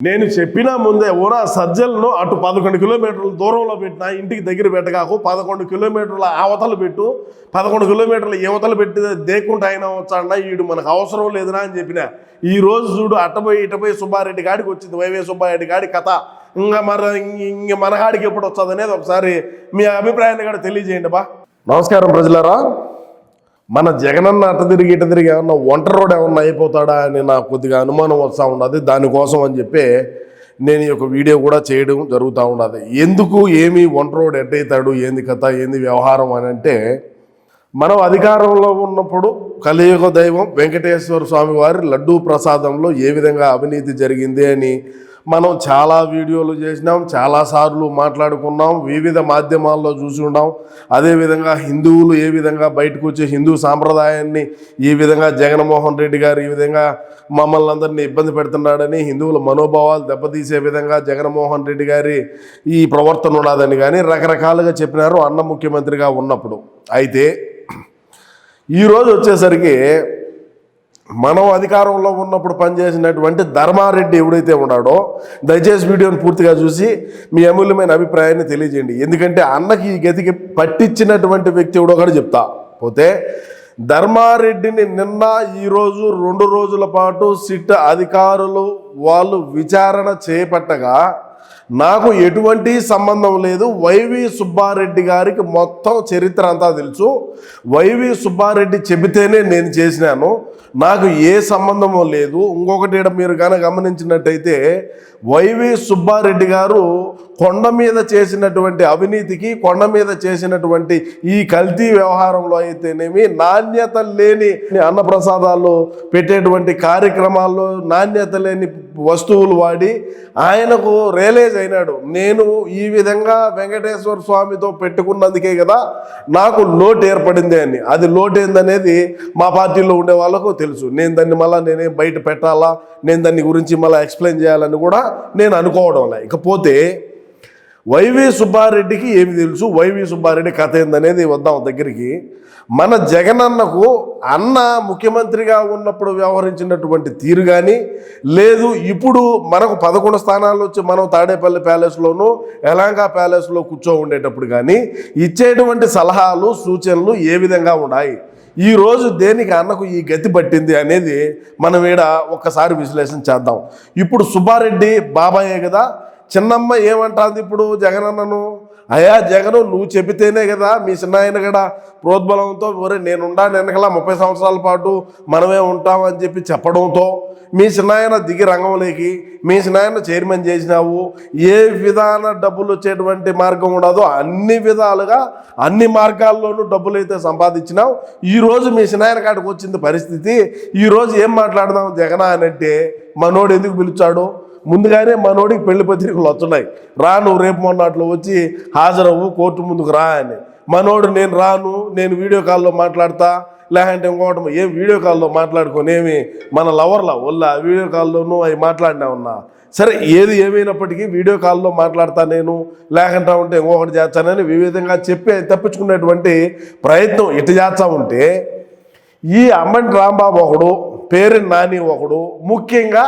నేను చెప్పిన ముందే ఓరా సజ్జలను అటు పదకొండు కిలోమీటర్ల దూరంలో పెట్టిన ఇంటికి దగ్గర పెట్టగాకు పదకొండు కిలోమీటర్ల అవతలు పెట్టు పదకొండు కిలోమీటర్ల యువతలు పెట్టి దేకుంటే ఆయన వచ్చాడ వీడు మనకు అవసరం లేదురా అని చెప్పిన. ఈ రోజు చూడు అట్టపోయి ఇటపోయి సుబ్బారెడ్డి గాడికి వచ్చింది వైవే సుబ్బారెడ్డి గాడి కథ. ఇంకా మన ఇంక మన గాడికి ఎప్పుడు వస్తుంది అనేది ఒకసారి మీ అభిప్రాయాన్ని కూడా తెలియజేయండి బా. నమస్కారం ప్రజలారా. మన జగనన్న అట్ట తిరిగి ఇట తిరిగి ఏమన్నా ఒంటరి రోడ్ ఏమన్నా అయిపోతాడా అని నాకు కొద్దిగా అనుమానం వస్తూ ఉన్నది. దానికోసం అని చెప్పి నేను ఈ యొక్క వీడియో కూడా చేయడం జరుగుతూ ఉన్నది. ఎందుకు ఏమి ఒంటరి రోడ్ ఎట్టయితాడు ఏంది కథ ఏంది వ్యవహారం అని అంటే మనం అధికారంలో ఉన్నప్పుడు కలియుగ దైవం వెంకటేశ్వర స్వామి వారి లడ్డూ ప్రసాదంలో ఏ విధంగా అవినీతి జరిగింది అని మనం చాలా వీడియోలు చేసినాం చాలాసార్లు మాట్లాడుకున్నాం వివిధ మాధ్యమాల్లో చూసి ఉన్నాం. అదేవిధంగా హిందువులు ఏ విధంగా బయటకు వచ్చే హిందూ సాంప్రదాయాన్ని ఈ విధంగా జగన్మోహన్ రెడ్డి గారు ఈ విధంగా మమ్మల్ని అందరినీ ఇబ్బంది పెడుతున్నాడని హిందువుల మనోభావాలు దెబ్బతీసే విధంగా జగన్మోహన్ రెడ్డి గారి ఈ ప్రవర్తన ఉన్నదని కానీ రకరకాలుగా చెప్పినారు అన్న ముఖ్యమంత్రిగా ఉన్నప్పుడు. అయితే ఈరోజు వచ్చేసరికి మనం అధికారంలో ఉన్నప్పుడు పనిచేసినటువంటి ధర్మారెడ్డి ఎవడైతే ఉన్నాడో దయచేసి వీడియోని పూర్తిగా చూసి మీ అమూల్యమైన అభిప్రాయాన్ని తెలియజేయండి. ఎందుకంటే అన్నకి ఈ గతికి పట్టించినటువంటి వ్యక్తి ఎవడో కూడా చెప్తా. పోతే ధర్మారెడ్డిని నిన్న ఈరోజు రెండు రోజుల పాటు సిట్ అధికారులు వాళ్ళు విచారణ చేపట్టగా నాకు ఎటువంటి సంబంధం లేదు. వైవి సుబ్బారెడ్డి గారికి మొత్తం చరిత్ర అంతా తెలుసు. వైవి సుబ్బారెడ్డి చెబితేనే నేను చేసినాను. నాకు ఏ సంబంధము లేదు. ఇంకొకటి మీరు కానీ గమనించినట్టయితే వైవి సుబ్బారెడ్డి గారు కొండ మీద చేసినటువంటి అవినీతికి కొండ మీద చేసినటువంటి ఈ కల్తీ వ్యవహారంలో అయితేనేమి నాణ్యత లేని అన్నప్రసాదాలు పెట్టేటువంటి కార్యక్రమాల్లో నాణ్యత లేని వస్తువులు వాడి ఆయనకు రియలైజ్ అయినాడు. నేను ఈ విధంగా వెంకటేశ్వర స్వామితో పెట్టుకున్నందుకే కదా నాకు లోటు ఏర్పడింది అని. అది లోటు ఏందనేది మా పార్టీలో ఉండే వాళ్ళకు తెలుసు. నేను దాన్ని మళ్ళీ నేనే బయట పెట్టాలా? నేను దాన్ని గురించి మళ్ళీ ఎక్స్ప్లెయిన్ చేయాలని కూడా నేను అనుకోవడం లే ఇకపోతే వైవి సుబ్బారెడ్డికి ఏమి తెలుసు? వైవి సుబ్బారెడ్డి కథ ఏందనేది వద్దాం దగ్గరికి. మన జగనన్నకు అన్న ముఖ్యమంత్రిగా ఉన్నప్పుడు వ్యవహరించినటువంటి తీరు కానీ లేదు ఇప్పుడు మనకు పదకొండు స్థానాలు వచ్చి మనం తాడేపల్లి ప్యాలెస్లోను ఎలాంగా ప్యాలెస్లో కూర్చో ఉండేటప్పుడు కానీ ఇచ్చేటువంటి సలహాలు సూచనలు ఏ విధంగా ఉన్నాయి ఈ రోజు దేనికి అన్నకు ఈ గతి పట్టింది అనేది మనం ఈడ ఒక్కసారి విశ్లేషణ చేద్దాం. ఇప్పుడు సుబ్బారెడ్డి బాబాయే కదా చిన్నమ్మ ఏమంటుంది ఇప్పుడు జగనన్నను? అయ్యా జగను నువ్వు చెబితేనే కదా మీ చిన్నాయన కూడా ప్రోద్బలంతో ఒరే నేనుండా వెనకల ముప్పై సంవత్సరాల పాటు మనమే ఉంటామని చెప్పి చెప్పడంతో మీ చిన్నాయన దిగి రంగంలోకి మీ చిన్నాయన చైర్మన్ చేసినావు. ఏ విధాన డబ్బులు వచ్చేటువంటి మార్గం ఉండదో అన్ని విధాలుగా అన్ని మార్గాల్లోనూ డబ్బులు అయితే సంపాదించినావు ఈరోజు మీ చిన్నాయన కాడికి వచ్చింది పరిస్థితి ఈరోజు ఏం మాట్లాడదాం జగన అని అంటే మనోడు ఎందుకు పిలిచాడు? ముందుగానే మనోడికి పెళ్ళి పత్రికలు వస్తున్నాయి. రా నువ్వు రేపు మొన్నట్లో వచ్చి హాజరవ్వు కోర్టు ముందుకు రా అని. మనోడు నేను రాను నేను వీడియో కాల్లో మాట్లాడతా లేదంటే ఇంకోటి ఏం వీడియో కాల్లో మాట్లాడుకొని ఏమి మన లవర్లా? వల్ల వీడియో కాల్లోనూ అవి మాట్లాడినా ఉన్నా సరే ఏది ఏమైనప్పటికీ వీడియో కాల్లో మాట్లాడతా నేను లేకుండా ఉంటే ఇంకొకటి చేస్తానని వివిధంగా చెప్పి తప్పించుకునేటువంటి ప్రయత్నం ఇటు చేస్తా ఉంటే ఈ అమ్మంటి రాంబాబు ఒకడు పేరు నాని ఒకడు ముఖ్యంగా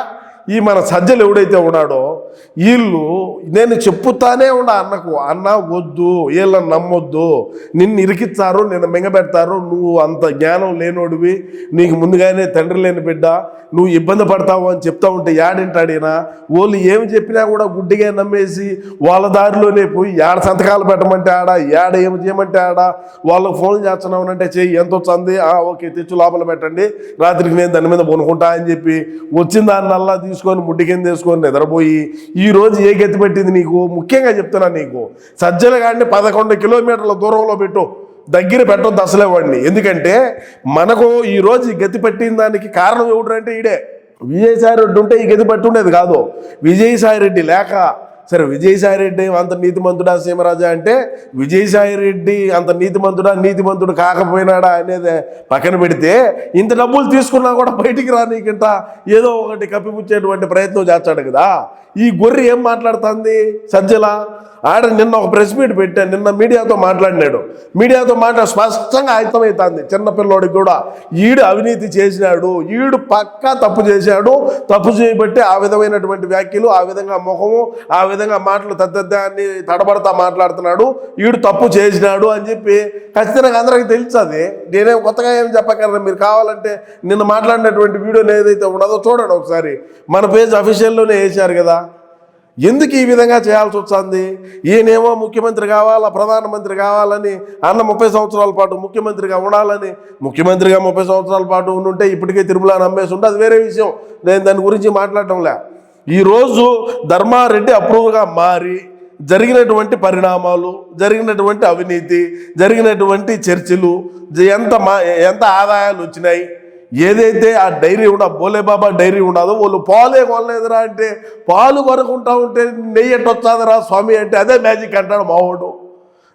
ఈ మన సజ్జలు ఎవడైతే ఉన్నాడో వీళ్ళు నేను చెప్పుతానే ఉండ అన్నకు అన్న వద్దు వీళ్ళని నమ్మొద్దు. నిన్ను ఇరికిస్తారు నిన్ను మింగబెడతారు నువ్వు అంత జ్ఞానం లేనోడివి నీకు ముందుగానే తండ్రి లేని బిడ్డ నువ్వు ఇబ్బంది పడతావు అని చెప్తా ఉంటే యాడింటాడినా వాళ్ళు ఏమి చెప్పినా కూడా గుడ్డిగా నమ్మేసి వాళ్ళ దారిలోనే పోయి ఏడ సంతకాలు పెట్టమంటే ఆడ ఏడ ఏమి చేయమంటే ఆడ వాళ్ళకు ఫోన్ చేస్తున్నావు అంటే చెయ్యి ఎంత వచ్చింది? ఆ ఓకే తెచ్చు లోపల పెట్టండి. రాత్రికి నేను దాని మీద కొనుక్కుంటా అని చెప్పి వచ్చిన దాన్ని అల్లా తీసుకొని ముడ్డి కింద వేసుకొని నిద్రపోయి ఈ రోజు ఏ గతి పెట్టింది నీకు? ముఖ్యంగా చెప్తున్నా నీకు సజ్జల గాడిని పదకొండు కిలోమీటర్ల దూరంలో పెట్టు దగ్గర పెట్టొద్దు అసలే వాడిని. ఎందుకంటే మనకు ఈ రోజు గతి పట్టిన దానికి కారణం ఎవడంటే ఈడే. విజయసాయి రెడ్డి ఉంటే ఈ గతి పట్టి ఉండేది కాదు. విజయసాయి రెడ్డి లేక సరే విజయసాయి రెడ్డి అంత నీతిమంతుడా సీమరాజా అంటే విజయసాయి రెడ్డి అంత నీతిమంతుడా నీతిమంతుడు కాకపోయినాడా అనేది పక్కన పెడితే ఇంత డబ్బులు తీసుకున్నా కూడా బయటికి రానీకంట ఏదో ఒకటి కప్పిపుచ్చేటువంటి ప్రయత్నం చేస్తాడు కదా. ఈ గొర్రె ఏం మాట్లాడుతుంది? సజ్జల ఆడ నిన్న ఒక ప్రెస్ మీట్ పెట్టాను నిన్న మీడియాతో మాట్లాడినాడు. మీడియాతో మాట్లా స్పష్టంగా అర్థమవుతుంది. చిన్నపిల్లోడికి కూడా ఈడు అవినీతి చేసినాడు ఈడు పక్కా తప్పు చేశాడు. తప్పు చేయబట్టి ఆ విధమైనటువంటి వ్యాఖ్యలు ఆ విధంగా ముఖము ఆ విధంగా విధంగా మాటలు తద్దద్ద అని తడబడతా మాట్లాడుతున్నాడు వీడు తప్పు చేసినాడు అని చెప్పి ఖచ్చితంగా అందరికీ తెలుస్తుంది నేనేం కొత్తగా ఏం చెప్పగలను మీరు కావాలంటే నిన్న మాట్లాడినటువంటి వీడియోని ఏదైతే ఉన్నదో చూడండి ఒకసారి. మన పేజ్ అఫీషియల్లోనే వేశారు కదా. ఎందుకు ఈ విధంగా చేయాల్సి వచ్చింది ఈయనేమో ముఖ్యమంత్రి కావాలా ప్రధానమంత్రి కావాలని అన్న ముప్పై సంవత్సరాల పాటు ముఖ్యమంత్రిగా ఉండాలని ముఖ్యమంత్రిగా ముప్పై సంవత్సరాల పాటు ఉండుంటే ఇప్పటికే తిరుమల నమ్మేసి ఉంటే అది వేరే విషయం. నేను దాని గురించి మాట్లాడటంలే. ఈరోజు ధర్మారెడ్డి అప్రూవ్గా మారి జరిగినటువంటి పరిణామాలు జరిగినటువంటి అవినీతి జరిగినటువంటి చర్చలు ఎంత మా ఎంత ఆదాయాలు వచ్చినాయి ఏదైతే ఆ డైరీ ఉండ బోలే బాబా డైరీ ఉండదో వాళ్ళు పాలే కొనలేదురా అంటే పాలు కొనుక్కుంటా ఉంటే నెయ్యి ఎట్టొచ్చాదరా స్వామి అంటే అదే మ్యాజిక్ అంటాడు మావాడు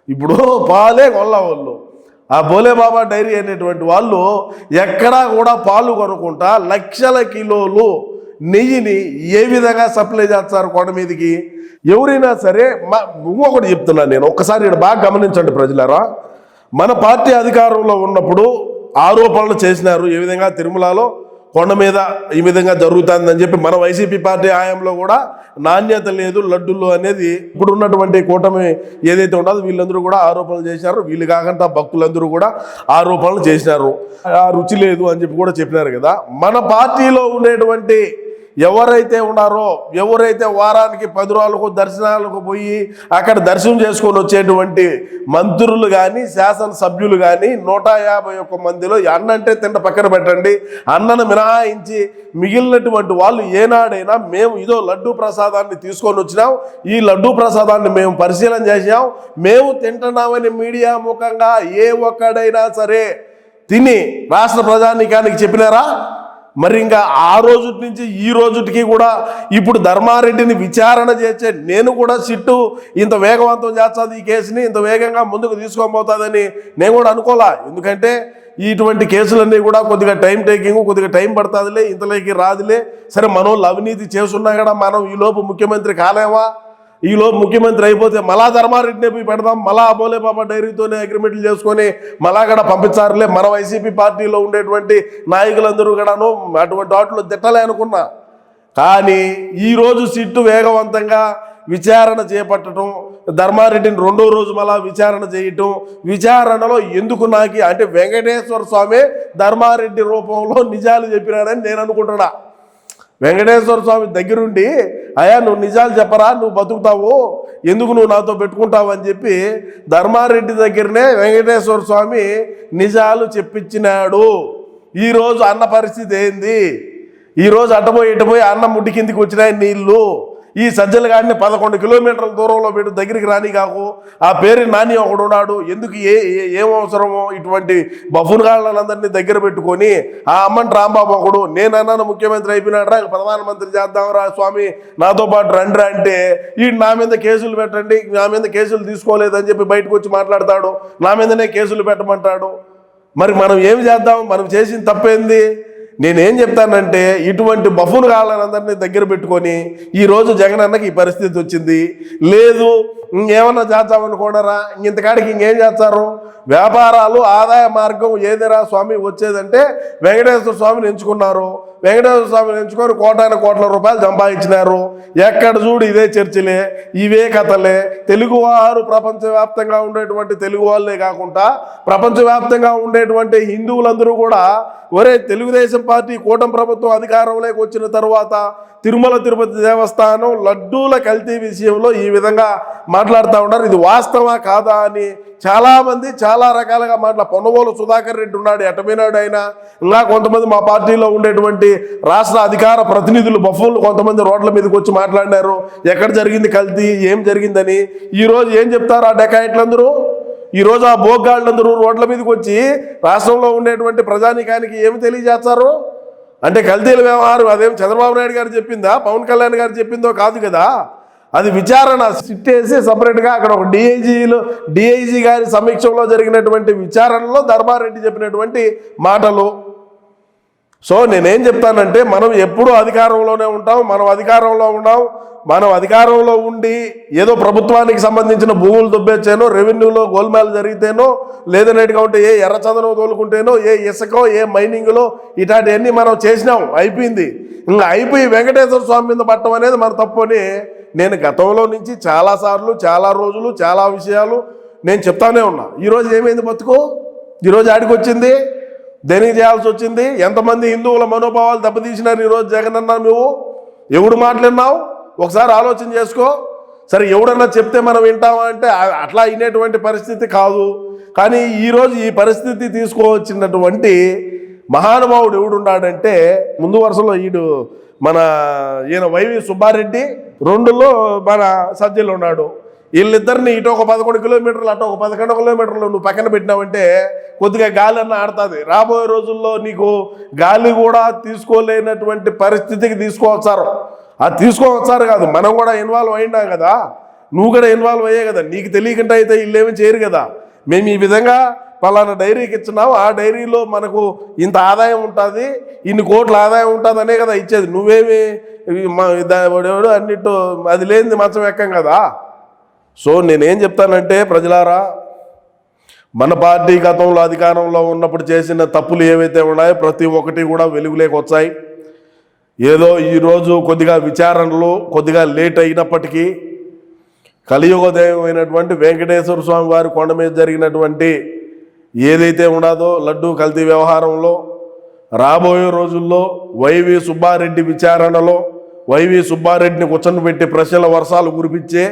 ఇప్పుడు పాలే కొనలా వాళ్ళు. ఆ బోలే బాబా డైరీ అనేటువంటి వాళ్ళు ఎక్కడా కూడా పాలు కొనుక్కుంటా లక్షల కిలోలు నెయ్యిని ఏ విధంగా సప్లై చేస్తారు కొండ మీదకి? ఎవరైనా సరే మా ఇంకొకటి చెప్తున్నాను నేను. ఒక్కసారి ఇక్కడ బాగా గమనించండి ప్రజలారా. మన పార్టీ అధికారంలో ఉన్నప్పుడు ఆరోపణలు చేసినారు. ఏ విధంగా తిరుమలలో కొండ మీద ఈ విధంగా జరుగుతుందని చెప్పి మన వైసీపీ పార్టీ హయాంలో కూడా నాణ్యత లేదు లడ్డూలు అనేది ఇప్పుడు ఉన్నటువంటి కూటమి ఏదైతే ఉండదో వీళ్ళందరూ కూడా ఆరోపణలు చేశారు. వీళ్ళు కాకుండా భక్తులందరూ కూడా ఆరోపణలు చేసినారు. ఆ రుచి లేదు అని చెప్పి కూడా చెప్పినారు కదా. మన పార్టీలో ఉండేటువంటి ఎవరైతే ఉన్నారో ఎవరైతే వారానికి పది రోజులకు దర్శనాలకు పోయి అక్కడ దర్శనం చేసుకొని వచ్చేటువంటి మంత్రులు కానీ శాసనసభ్యులు కానీ నూట యాభై ఒక్క మందిలో ఈ అన్న అంటే తింట పక్కన పెట్టండి. అన్నను మినహాయించి మిగిలినటువంటి వాళ్ళు ఏనాడైనా మేము ఇదో లడ్డూ ప్రసాదాన్ని తీసుకొని వచ్చినాం. ఈ లడ్డూ ప్రసాదాన్ని మేము పరిశీలన చేసాం మేము తింటున్నామని మీడియా ముఖంగా ఏ ఒక్కడైనా సరే తిని రాష్ట్ర ప్రజానికానికి చెప్పినారా? మరి ఇంకా ఆ రోజు నుంచి ఈ రోజుకి కూడా ఇప్పుడు ధర్మారెడ్డిని విచారణ చేసే నేను కూడా సిట్టు ఇంత వేగవంతం చేస్తుంది ఈ కేసుని ఇంత వేగంగా ముందుకు తీసుకోబోతుందని నేను కూడా అనుకోలే. ఎందుకంటే ఇటువంటి కేసులన్నీ కూడా కొద్దిగా టైం టేకింగ్ కొద్దిగా టైం పడుతుందిలే ఇంతలోకి రాదులే. సరే మనం అవినీతి చేస్తున్నా కూడా మనం ఈలోపు ముఖ్యమంత్రి కాలేవా ఈలోపు ముఖ్యమంత్రి అయిపోతే మళ్ళా ధర్మారెడ్డిని పోయి పెడదాం మళ్ళా అబోలే బాబా డైరీతోనే అగ్రిమెంట్లు చేసుకొని మళ్ళా కూడా పంపించారులే. మన వైసీపీ పార్టీలో ఉండేటువంటి నాయకులందరూ కూడాను అటువంటి వాటిలో తిట్టలే అనుకున్నా. కానీ ఈరోజు సిట్టు వేగవంతంగా విచారణ చేపట్టడం ధర్మారెడ్డిని రెండో రోజు మళ్ళా విచారణ చేయటం విచారణలో ఎందుకు నాకి అంటే వెంకటేశ్వర స్వామి ధర్మారెడ్డి రూపంలో నిజాలు చెప్పినాడని నేను అనుకుంటున్నా. వెంకటేశ్వర స్వామి దగ్గరుండి అయా నువ్వు నిజాలు చెప్పరా? నువ్వు బతుకుతావు. ఎందుకు నువ్వు నాతో పెట్టుకుంటావు అని చెప్పి ధర్మారెడ్డి దగ్గరనే వెంకటేశ్వర స్వామి నిజాలు చెప్పించినాడు. ఈరోజు అన్న పరిస్థితి ఏంది? ఈరోజు అట్టపోయి ఇటుపోయి అన్న ముట్టి కిందికి వచ్చినాయి నీళ్ళు. ఈ సజ్జల గాడిని పదకొండు కిలోమీటర్ల దూరంలో పెట్టు దగ్గరికి రాని కాకు. ఆ పేరు నాని ఒకడు ఉన్నాడు. ఎందుకు ఏ ఏ- ఏం అవసరమో ఇటువంటి బఫున్ గాళ్ళందరినీ దగ్గర పెట్టుకొని ఆ అమ్మని రాంబాబు ఒకడు నేను అన్నాను ముఖ్యమంత్రి అయిపోయినాడు రా ప్రధానమంత్రి చేద్దాంరా స్వామి నాతో పాటు రండి అంటే ఈ నా మీద కేసులు పెట్టండి నా మీద కేసులు తీసుకోలేదని చెప్పి బయటకు వచ్చి మాట్లాడతాడు. నా మీదనే కేసులు పెట్టమంటాడు. మరి మనం ఏం చేద్దాం? మనం చేసిన తప్పేంది? నేనేం చెప్తానంటే ఇటువంటి బఫున్ కాళ్ళనందరినీ దగ్గర పెట్టుకొని ఈరోజు జగన్ అన్నకి ఈ పరిస్థితి వచ్చింది. లేదు ఇంకేమన్నా చేద్దామనుకోనరా? ఇంతకాడికి ఇంకేం చేస్తారు? వ్యాపారాలు ఆదాయ మార్గం ఏదిరా స్వామి వచ్చేదంటే వెంకటేశ్వర స్వామిని ఎంచుకున్నారు. వెంకటేశ్వర స్వామిని ఎంచుకొని కోటాన కోట్ల రూపాయలు సంపాదించినారు. ఎక్కడ చూడు ఇదే చర్చలే ఇవే కథలే. తెలుగువారు ప్రపంచవ్యాప్తంగా ఉండేటువంటి తెలుగు వాళ్ళే కాకుండా ప్రపంచవ్యాప్తంగా ఉండేటువంటి హిందువులందరూ కూడా ఒరే తెలుగుదేశం పార్టీ కూటమి ప్రభుత్వం అధికారంలోకి వచ్చిన తర్వాత తిరుమల తిరుపతి దేవస్థానం లడ్డూల కల్తీ విషయంలో ఈ విధంగా మాట్లాడుతూ ఉన్నారు. ఇది వాస్తవా కాదా అని చాలామంది చాలా రకాలుగా మాట్లా పొన్నవోలు సుధాకర్ రెడ్డి ఉన్నాడు ఎటపోయినాడు అయినా ఇంకా కొంతమంది మా పార్టీలో ఉండేటువంటి రాష్ట్ర అధికార ప్రతినిధులు బఫూన్లు కొంతమంది రోడ్ల మీదకి వచ్చి మాట్లాడినారు. ఎక్కడ జరిగింది కల్తీ ఏం జరిగిందని. ఈరోజు ఏం చెప్తారు ఆ డెకాయిట్లందరూ? ఈరోజు ఆ భోగాళ్ళందరూ రోడ్ల మీదకి వచ్చి రాష్ట్రంలో ఉండేటువంటి ప్రజానికానికి ఏమి తెలియజేస్తారు? అంటే కల్తీల వ్యవహారం అదేం చంద్రబాబు నాయుడు గారు చెప్పిందా? పవన్ కళ్యాణ్ గారు చెప్పిందో కాదు కదా. అది విచారణ సిట్ వేసి సపరేట్గా అక్కడ ఒక డిఐజీలు డిఐజీ గారి సమీక్షంలో జరిగినటువంటి విచారణలో ధర్మారెడ్డి చెప్పినటువంటి మాటలు. సో నేనేం చెప్తానంటే మనం ఎప్పుడూ అధికారంలోనే ఉంటాం మనం అధికారంలో ఉన్నాం మనం అధికారంలో ఉండి ఏదో ప్రభుత్వానికి సంబంధించిన భూములు దుబ్బేచ్చేనో రెవెన్యూలో గోల్మాల్ జరిగితేనో లేదనేట్టుగా ఉంటే ఏ ఎర్రచందనం తోలుకుంటేనో ఏ ఇసుకో ఏ మైనింగ్లో ఇట్లాంటివన్నీ మనం చేసినాం అయిపోయింది. ఇంకా అయిపోయి వెంకటేశ్వర స్వామి మీద పట్టడం అనేది మన తప్పు అని నేను గతంలో నుంచి చాలాసార్లు చాలా రోజులు చాలా విషయాలు నేను చెప్తానే ఉన్నా. ఈరోజు ఏమైంది బతుకు? ఈరోజు ఆడికి వచ్చింది దేనికి చేయాల్సి వచ్చింది? ఎంతమంది హిందువుల మనోభావాలు దెబ్బతీసినారు ఈరోజు జగన్ అన్నా నువ్వు? ఎవడు మాట్లాడినావు? ఒకసారి ఆలోచన చేసుకో. సరే ఎవడన్నా చెప్తే మనం వింటామా అంటే అట్లా అయినటువంటి పరిస్థితి కాదు. కానీ ఈరోజు ఈ పరిస్థితి తీసుకువచ్చినటువంటి మహానుభావుడు ఎవడున్నాడంటే ముందు వరుసలో ఈడు మన ఈయన వైవి సుబ్బారెడ్డి రెండులో మన సజ్జలు ఉన్నాడు. వీళ్ళిద్దరిని ఇటు ఒక పదకొండు కిలోమీటర్లు అటు ఒక పదకొండు కిలోమీటర్లు నువ్వు పక్కన పెట్టినావంటే కొద్దిగా గాలి అన్న ఆడుతుంది. రాబోయే రోజుల్లో నీకు గాలి కూడా తీసుకోలేనటువంటి పరిస్థితికి తీసుకువచ్చారు అది తీసుకువచ్చారు కాదు. మనం కూడా ఇన్వాల్వ్ అయినా కదా. నువ్వు కూడా ఇన్వాల్వ్ అయ్యే కదా. నీకు తెలియకుండా అయితే వీళ్ళేమీ చేయరు కదా. మేము ఈ విధంగా పలానా డైరీకి ఇచ్చినావు ఆ డైరీలో మనకు ఇంత ఆదాయం ఉంటుంది ఇన్ని కోట్ల ఆదాయం ఉంటుంది అనే కదా ఇచ్చేది. నువ్వేమి ఇవి మా- అది లేనిది మంచం ఎక్కం కదా? సో నేనేం చెప్తానంటే ప్రజలారా మన పార్టీ గతంలో అధికారంలో ఉన్నప్పుడు చేసిన తప్పులు ఏవైతే ఉన్నాయో ప్రతి ఒక్కటి కూడా వెలుగులోకి వచ్చాయి. ఏదో ఈరోజు కొద్దిగా విచారణలు కొద్దిగా లేట్ అయినప్పటికీ కలియుగోదయమైనటువంటి వెంకటేశ్వర స్వామి వారి కొండ మీద జరిగినటువంటి ఏదైతే ఉండదో లడ్డూ కల్తీ వ్యవహారంలో రాబోయే రోజుల్లో వైవి సుబ్బారెడ్డి విచారణలో వైవి సుబ్బారెడ్డిని కూర్చొని ప్రశ్నల వర్షాలు కురిపించే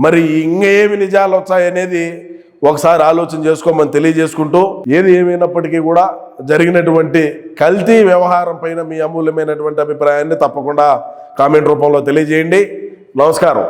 మరి ఇంకేమి నిజాలు వచ్చాయనేది ఒకసారి ఆలోచన చేసుకోమని తెలియజేసుకుంటూ ఏది ఏమైనప్పటికీ కూడా జరిగినటువంటి కల్తీ వ్యవహారం పైన మీ అమూల్యమైనటువంటి అభిప్రాయాన్ని తప్పకుండా కామెంట్ రూపంలో తెలియజేయండి. నమస్కారం.